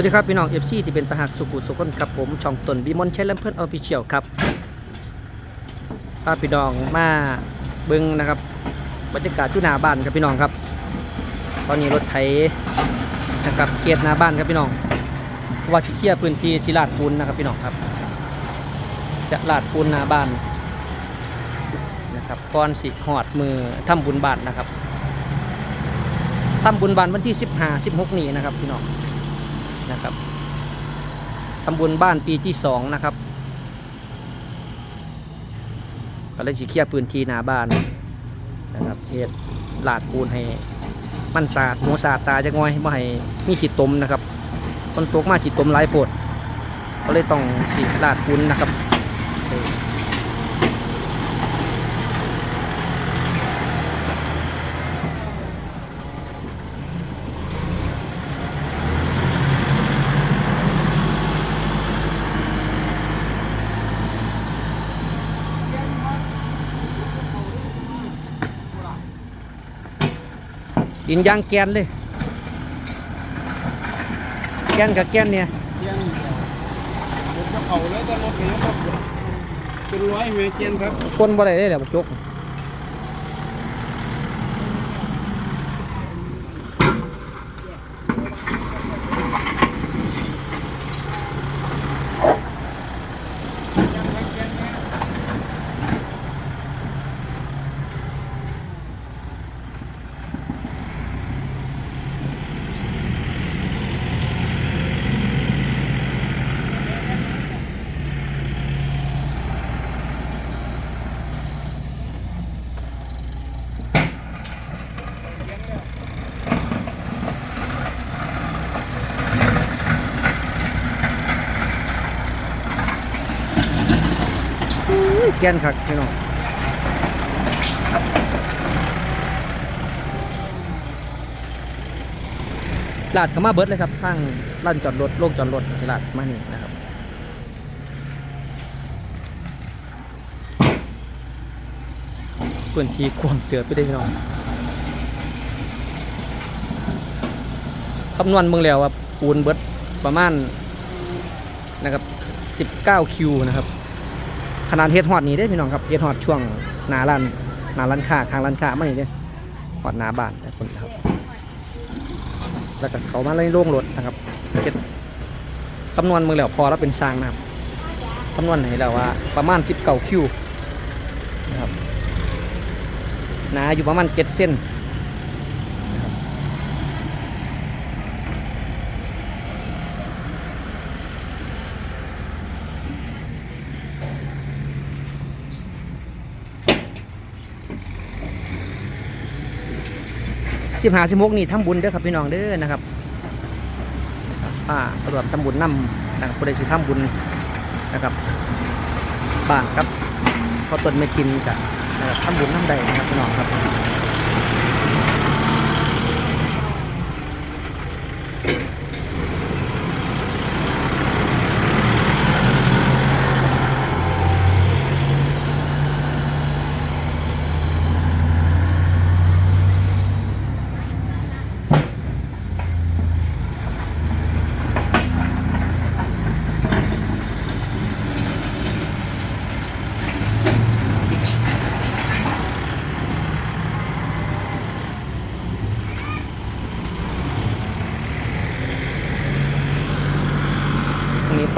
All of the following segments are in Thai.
วัสดีครับ พี่น้องเอฟซีที่เป็นตาหักสุขุสุขคนครับผมช่องตนบิมอนใช้ลำเพื่อนออฟฟิเชียลครับพาพี่น้องมาเบิ้งนะครับบรรยากาศที่หน้าบ้านครับพี่น้องครับ ตอนนี้รถไถนะครับเกียรหน้าบ้านครับพี่น้องว่าที่เคลียร์พื้นที่ศิลาดปูนนะครับพี่น้องครับ จะลาดปูนหน้าบ้านนะครับก่อนสิหอดมือทำบุญบ้านนะครับทำบุญบ้านวันที่ 15 16 นี้นะครับพี่น้อง นะครับทำบุญบ้านปีที่สองนะครับก็เลยสิเคลียร์พื้นที่หน้าบ้านนะครับเฮ็ดลาดปูนให้มันสาดหัวสาดตาจะง่อยไม่ให้มีขีดตมนะครับคนตกมาขีดตมหลายปวดก็เลยต้องสีลาดปูนนะครับ ดินยางแกนเลย แกนกับแกนเนี่ยเจียนรถกระเขาแล้วก็รถนี้ก็เป็นร้อยเมตรเจียนครับคนบ่ได้เลยแหละบักจก แกนคักพี่น้องลาดข้ามาเบิดเลยครับข้างร้านจอดรถโล่งจอดรถสิลาดมานี่นะครับพื้นที่กว้างเตือไปได้พี่น้องคำนวณเมืองแล้วว่าปูนเบิดประมาณนะครับ 19คิวนะครับ ขนาดเฮ็ดฮอดนี้ได้พี่น้องครับเฮ็ดฮอดช่วงหนาร้านหนาร้านค้าข้างร้านค้ามานี่เด้ฮอดหนาบ้านแต่คนะครับ แล้วก็เขามาเลยโล่งรถนะครับเฮ็ดคำนวณมือแล้วพอแล้วเป็นสร้างนะครับคำนวณให้แล้วว่าประมาณ19คิวนะครับหนาอยู่ประมาณเจ็ดเส้นนะครับ สิบหาสิบหกนี่ทำบุญเด้อครับพี่น้องเด้อนะครับป้ารวมทำบุญนำนะครับผู้ใดสิทำบุญนะครับบ้านครับเขาต้นไม่กินกันนะครับทำบุญน้ำใดนะครับพี่น้องครับ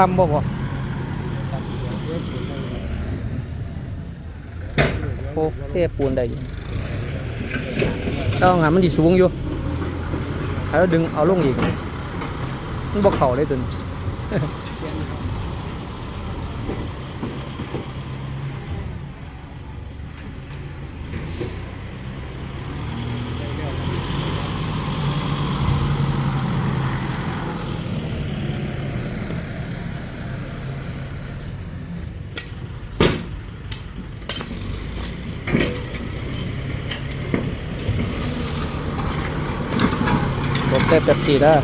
ตำบ่พอโอ้เทปูนได้อยู่ต้องหามันดีสูงอยู่แล้วดึงเอาลงอีก มันบกเข่าเลยตุน ผมเต็มแบบสี่ได้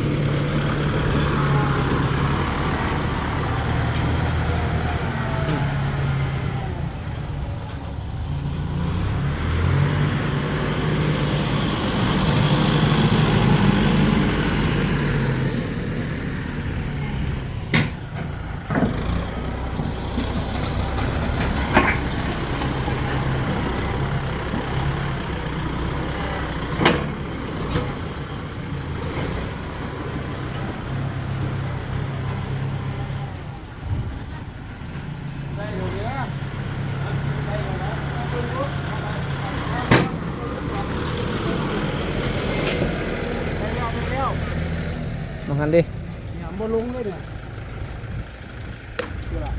น้องคันดิ ยามบ่ลงเลยเนี่ยเชื่อละ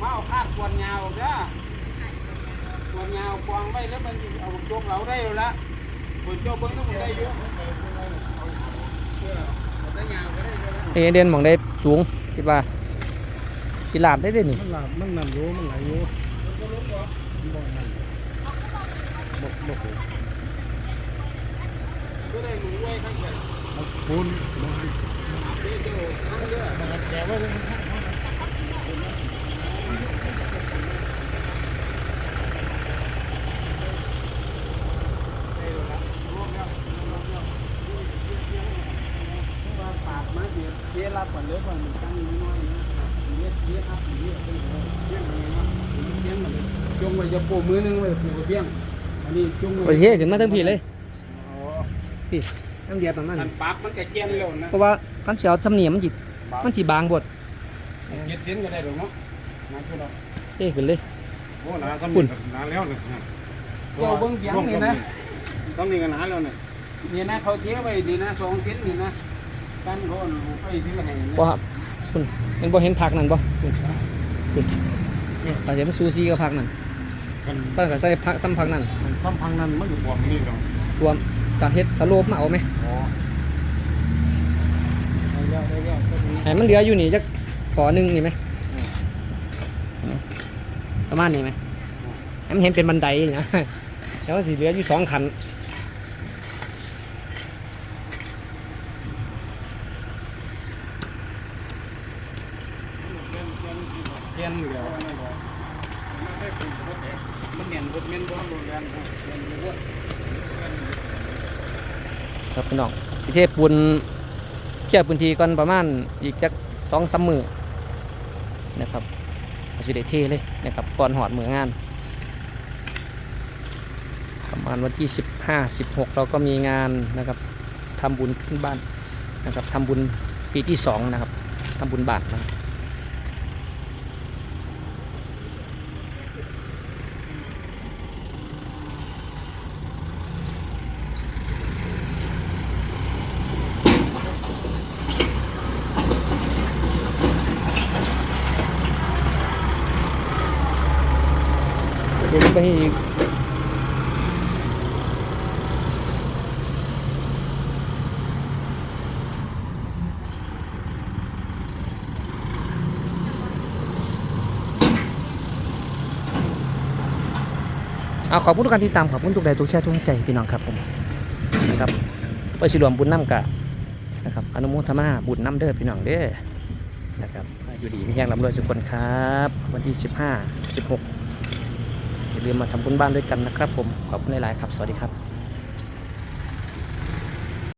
มาเอาคาดกวนยาวจ้ากวนยาวกวางไว้แล้ว มันเอาจกเราได้แล้วละบนโจกเบิ้งต้องได้เยอะได้ยาวก็ได้เลยเอเดนหมองได้สูงคิดว่ากีฬาดได้เด้นี่มันหลับมันนั่นอยู่มันไหลอยู่บ่นั่นบ่บ่โหก็ได้หมูไว้ข้างในปูนบ่ให้แกะไว้เลยปาดมาเดี๋ยวเดี๋ยว รับก่อนเลยก่อนมันตั้งน้อยๆเลี้ยเลี้ยครับเลี้ยเป็นเลี้ยอะไรวะเลี้ยงมาเลยจงไว้จะปูมือนึงไว้ปูเบี้ยงอันนี้จงโอเคขึ้นมาทั้งพี่เลยพี่น้ำเดียบประมาณทันปั๊บมันแก็เจียนเร็วนะเพราะว่าคันเสียวทำเนียมมันจิมันจีบางบดเจ็ดเซนก็ได้หรอกเนาะมาพูดเอาเอ้ขึ้นเลยโอ้หนาสมุนหนาแล้วเลยก็เบิ้งเบี้ยงนี่นะต้องนี่กันหนาแล้วเนี่ยนี่นะเขาเทียบไว้นี่นะสองเซนนี่นะ กันเขาไปซื้อให้บ่ครับคุณเห็นบ่เห็นผักนั่นบ่คุณคุณอาจจะมันซูซีกับผักนั่นกันเพิ่นก็ใส่ผักซ้ำผักนั่นต้มพังนั้นมันอยู่บ่อนี่หรอกรวมกะเฮ็ดสโลปมาเอาไหมอ๋อได้แล้วได้แล้วก็ตรงนี้ให้มันเหลืออยู่นี่จักขอหนึงนี่ไหมประมาณนี้ไหมให้มันเห็นเป็นบันไดอย่างเงี้ยแล้วสิเหลืออยู่สองขัน เจียนเดียวมันเนียนบดเมียนบ้านโรงแรมเนียนบครับพี่น้องสิเทพบุญเคลียร์พื้นที่ก่อนประมาณอีกจักสองสามมือนะครับอาสิได้เทเลยนะครับก่อนหอดมืองาน ประมาณวันที่ 15 16 เราก็มีงานนะครับทำบุญขึ้นบ้านนะครับทำบุญปีที่ 2 นะครับทำบุญบาทนะครับ ไปอีกเอาขอบคุณทุกการที่ตามขอบคุณทุกแรงทุกแชร์ทุกใจพี่น้องครับผมนะครับไปสิรวมบุญน้ำกะนะครับอนุโมทนาบุญน้ำเด้อพี่น้องเด้อนะครับอยู่ดีมีแห้งลำรวยทุกคนครับ วันที่ 15 16อย่า ลืมมาทำบุญบ้านด้วยกันนะครับผม ขอบคุณหลายๆครับ สวัสดีครับ